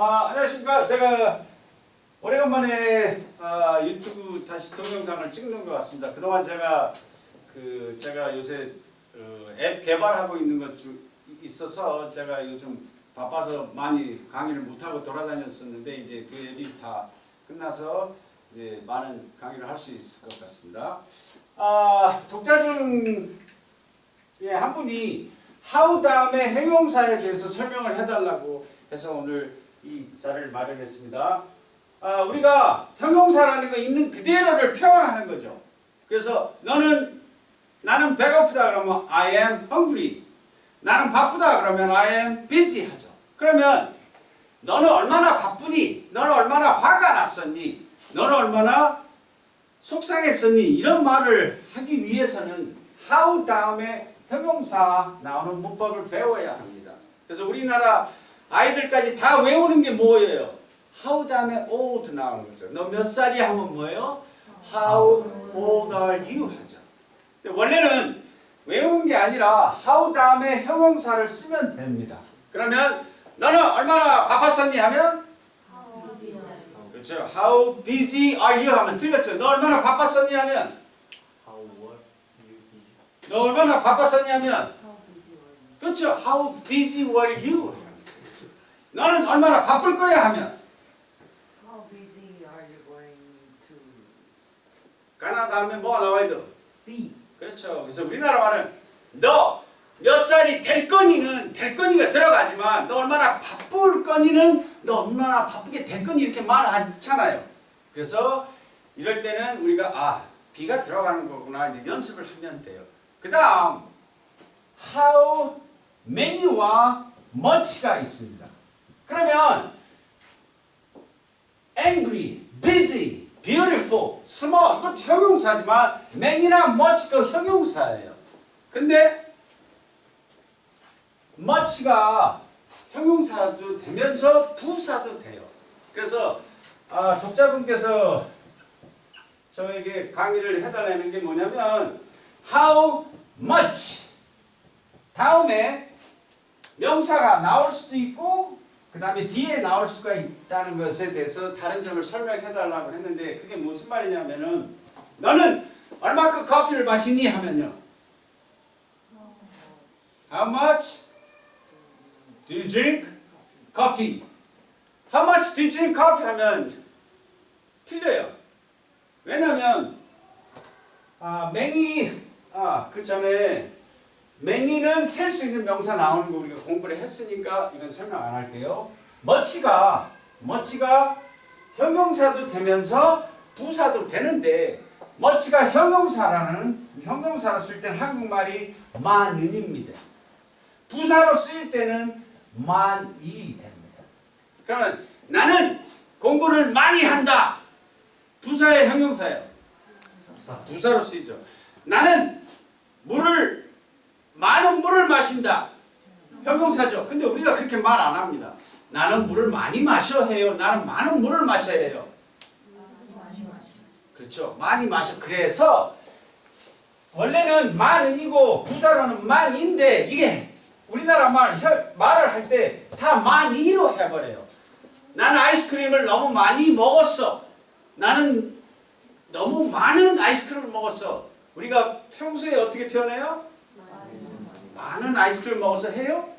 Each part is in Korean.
아, 안녕하십니까. 제가 오래간만에 아, 유튜브 다시 동영상을 찍는 것 같습니다. 그동안 제가 그 제가 요새 어, 앱 개발하고 있는 것 중 있어서 제가 요즘 바빠서 많이 강의를 못 하고 돌아다녔었는데 이제 그 앱이 다 끝나서 이제 많은 강의를 할 수 있을 것 같습니다. 아, 독자 중에 한 분이 how 다음에 형용사에 대해서 설명을 해달라고 해서 오늘 이 자리를 마련했습니다. 아, 우리가 형용사라는 거 있는 그대로를 표현하는 거죠. 그래서 너는 나는 배고프다 그러면 I am hungry. 나는 바쁘다 그러면 I am busy 하죠. 그러면 너는 얼마나 바쁘니? 너는 얼마나 화가 났었니? 너는 얼마나 속상했었니? 이런 말을 하기 위해서는 how 다음에 형용사 나오는 문법을 배워야 합니다. 그래서 우리나라 아이들까지 다 외우는 게 뭐예요? how 다음에 old 나오는 거죠. 너 몇 살이야 하면 뭐예요? how old are you 하죠. 원래는 외우는 게 아니라 how 다음에 형용사를 쓰면 됩니다. 그러면 너는 얼마나 바빴었니 하면 그렇죠. How busy are you 하면 틀렸죠. 너 얼마나 바빴었니 하면 How were you busy? 너 얼마나 바빴었니 하면 그렇죠. How busy were you? 너는 얼마나 바쁠 거야 하면 How busy are you going to 가나 다음에 뭐가 나와야 돼? be? 그렇죠. 그래서 우리나라 말은 너 몇 살이 될 거니는 될 거니가 들어가지만 너 얼마나 바쁠 거니는 너 얼마나 바쁘게 될 거니 이렇게 말을 하잖아요. 그래서 이럴 때는 우리가 아 비가 들어가는 거구나 이제 연습을 하면 돼요. 그 다음 how many와 much가 있습니다. 그러면 angry, busy, beautiful, small 이것도 형용사지만 many나 much도 형용사예요. 근데 much가 형용사도 되면서 부사도 돼요. 그래서 아, 독자분께서 저에게 강의를 해달라는 게 뭐냐면 how much 다음에 명사가 나올 수도 있고 그 다음에 뒤에 나올 수가 있다는 것에 대해서 다른 점을 설명해 달라고 했는데 그게 무슨 말이냐면은 너는 얼마큼 커피를 마시니 하면요 How much do you drink coffee? How much do you drink coffee 하면 틀려요 왜냐면 아, 맹이 아, 그 전에 맹이는 셀 수 있는 명사 나오는 거 우리가 공부를 했으니까 이건 설명 안 할게요. 멋지가 멋지가 형용사도 되면서 부사도 되는데 멋지가 형용사라는 형용사로 쓸 때는 한국말이 만은입니다. 부사로 쓰일 때는 만이 됩니다. 그러면 나는 공부를 많이 한다. 부사의 형용사예요. 부사로 쓰이죠. 나는 물을 많은 물을 마신다. 형용사죠. 근데 우리가 그렇게 말 안 합니다. 나는 물을 많이 마셔 해요. 나는 많은 물을 마셔야 해요. 그렇죠. 많이 마셔. 그래서 원래는 만은이고 부사로는 만인데 이게 우리나라 말 혀- 말을 할 때다 많이로 해버려요. 나는 아이스크림을 너무 많이 먹었어. 나는 너무 많은 아이스크림을 먹었어. 우리가 평소에 어떻게 표현해요? 많은 아이스크림 먹어서 해요?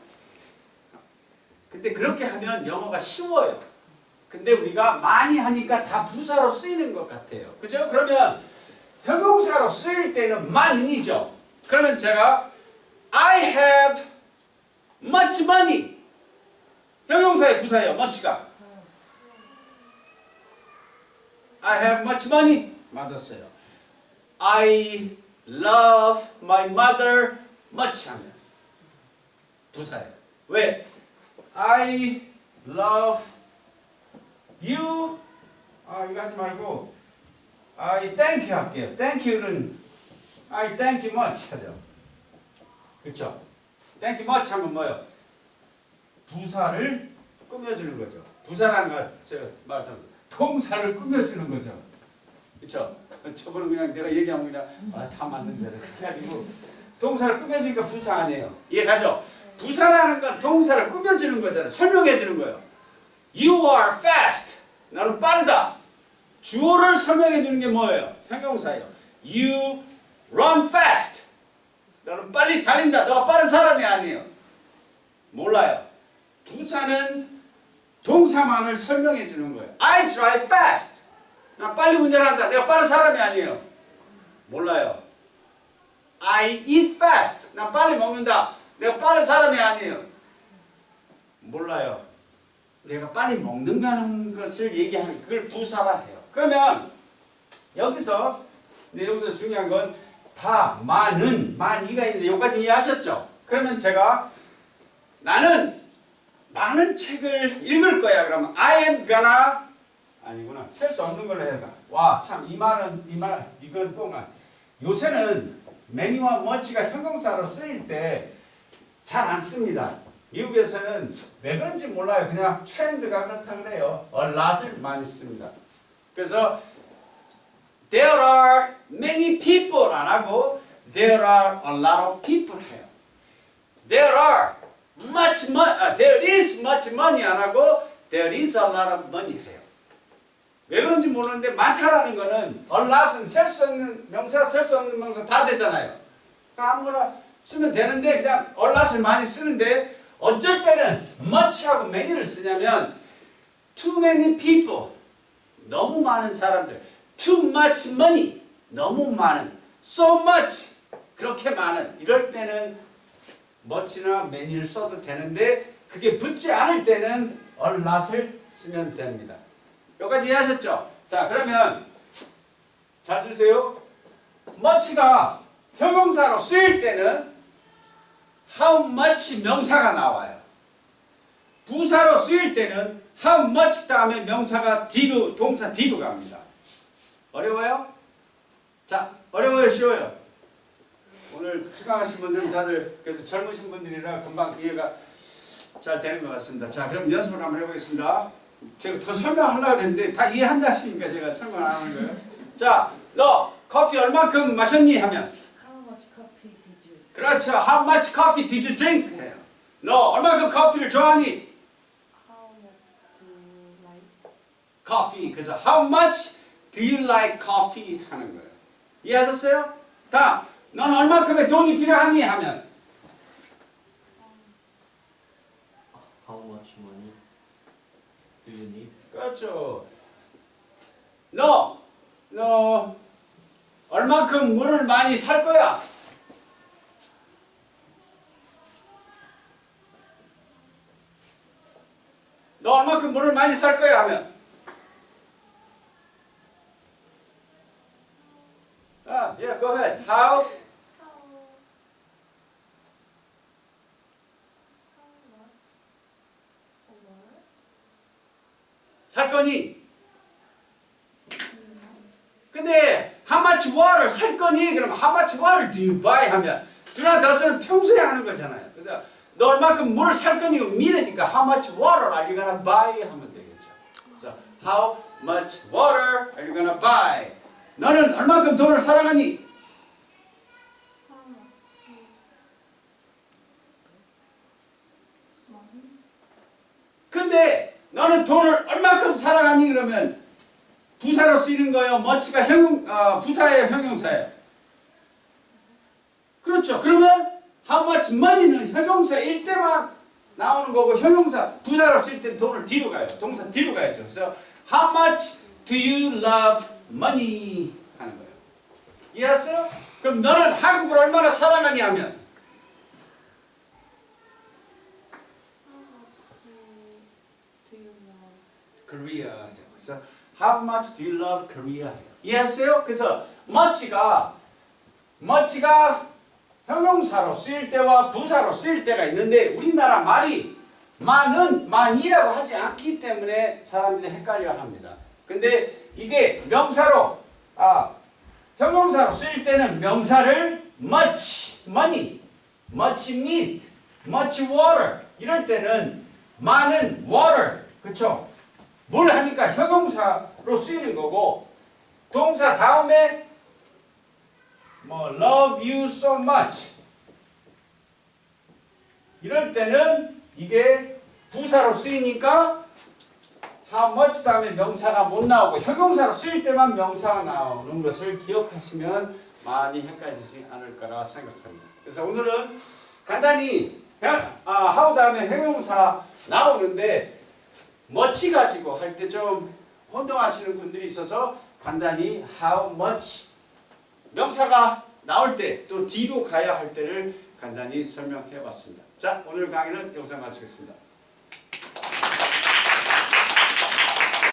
근데 그렇게 하면 영어가 쉬워요. 근데 우리가 많이 하니까 다 부사로 쓰이는 것 같아요. 그죠? 그러면 형용사로 쓰일 때는 많이죠. 그러면 제가 I have much money. 형용사의 부사예요. much가. I have much money. 맞았어요. I love my mother much 하면 부사예요. 왜? I love you 아 이거 하지 말고 I thank you 할게요. thank you는 I thank you much 하죠. 그렇죠? thank you much 하면 뭐예요? 부사를 꾸며주는 거죠. 부사라는 거 제가 말했잖아요. 동사를 꾸며주는 거죠. 그렇죠? 저거는 그냥 내가 얘기하면 그냥 아, 다 맞는데 그게 아니고 동사를 꾸며주니까 부사 아니에요. 이해가죠? 부사라는 건 동사를 꾸며주는 거잖아요. 설명해 주는 거예요. You are fast. 나는 빠르다. 주어를 설명해 주는 게 뭐예요? 형용사예요. You run fast. 너는 빨리 달린다. 너가 빠른 사람이 아니에요. 몰라요. 부사는 동사만을 설명해 주는 거예요. I drive fast. 나 빨리 운전한다. 내가 빠른 사람이 아니에요. 몰라요. I eat fast. 나 빨리 먹는다. 내가 빠른 사람이 아니에요. 몰라요. 내가 빨리 먹는다는 것을 얘기하는 그걸 부사라 해요. 그러면 여기서 근데 여기서 중요한 건 다 많은 많이가 있는데 여기까지 이해하셨죠? 그러면 제가 나는 많은 책을 읽을 거야. 그러면 I am gonna 아니구나. 셀 수 없는 걸로 해가. 와, 참 이 말은 이 말 이건 꽁아. 요새는 many와 much가 형용사로 쓰일 때 잘 안 씁니다. 미국에서는 왜 그런지 몰라요. 그냥 트렌드가 그렇다 그래요. a lot을 많이 씁니다. 그래서 there are many people 안 하고 there are a lot of people 해요. there are much money, 아, there is much money 안 하고 there is a lot of money 해요. 왜 그런지 모르는데 많다라는 거는 a lot은 셀수 없는 명사, 셀수 없는 명사 다 되잖아요. 그러니까 아무거나 쓰면 되는데 그냥 lot을 많이 쓰는데 어쩔 때는 much하고 many를 쓰냐면 too many people 너무 많은 사람들 too much money 너무 많은 so much 그렇게 많은 이럴 때는 much나 many를 써도 되는데 그게 붙지 않을 때는 a lot을 쓰면 됩니다. 여기까지 이해하셨죠? 자 그러면 잘 드세요. much가 형용사로 쓰일 때는 how much 명사가 나와요. 부사로 쓰일 때는 how much 다음에 명사가 뒤로 동사 뒤로 갑니다. 어려워요? 자 어려워요 쉬워요? 오늘 수강하신 분들은 다들 그래도 젊으신 분들이라 금방 이해가 잘 되는 것 같습니다. 자 그럼 연습을 한번 해보겠습니다. 제가 더 설명하려고 했는데 다 이해한다 하시니까 제가 설명 안 하는 거예요. 자, 너 커피 얼마큼 마셨니? 하면 How much coffee did you? 그렇죠. How much coffee did you drink? 해요. 너 얼마큼 커피를 좋아하니? How much do you like? Coffee. 그래서 how much do you like coffee? 하는 거예요. 이해하셨어요? 다음, 넌 얼마큼의 돈이 필요하니? 하면 How much money do you need? 그렇죠. 너, 너 얼마큼 물을 많이 살 거야? 너 얼마큼 물을 많이 살 거야? 하면 아, yeah, go ahead. How? 살 거니? do? 근데 how much water 살 거니? 그럼 how much water do you buy? 하면 두나 더스는 평소에 하는 거잖아요. 그래서 너 얼마큼 물을 살 거니? 미래니까 how much water are you gonna buy? 하면 되겠죠. 그래서 how much water are you gonna buy? 너는 얼마큼 돈을 사랑하니? 근데 너는 돈을 얼마큼 사랑하니? 그러면 부사로 쓰이는 거예요. much가 형 어, 부사예요, 형용사예요. 그렇죠. 그러면 how much money는 형용사 일 때만 나오는 거고 형용사 부사로 쓸 때 돈을 뒤로 가요. 동사 뒤로 가야죠. 그래서 how much do you love money 하는 거예요. 이해했어요? 그럼 너는 한국을 얼마나 사랑하니 하면? Korea. 그래서 how much do you love Korea? 이해했어요? 그래서 much가 much가 형용사로 쓰일 때와 부사로 쓰일 때가 있는데 우리나라 말이 많은 많이라고 하지 않기 때문에 사람들이 헷갈려 합니다. 근데 이게 명사로 아 형용사로 쓰일 때는 명사를 much money, much meat, much water 이럴 때는 많은 water 그쵸? 물 하니까 형용사로 쓰이는 거고 동사 다음에 뭐 love you so much 이럴 때는 이게 부사로 쓰이니까 how much 다음에 명사가 못 나오고 형용사로 쓰일 때만 명사가 나오는 것을 기억하시면 많이 헷갈리지 않을 거라 생각합니다. 그래서 오늘은 간단히 아, how 다음에 형용사 나오는데 much 가지고 할 때 좀 혼동하시는 분들이 있어서 간단히 how much 명사가 나올 때 또 뒤로 가야 할 때를 간단히 설명해 봤습니다. 자, 오늘 강의는 여기서 마치겠습니다.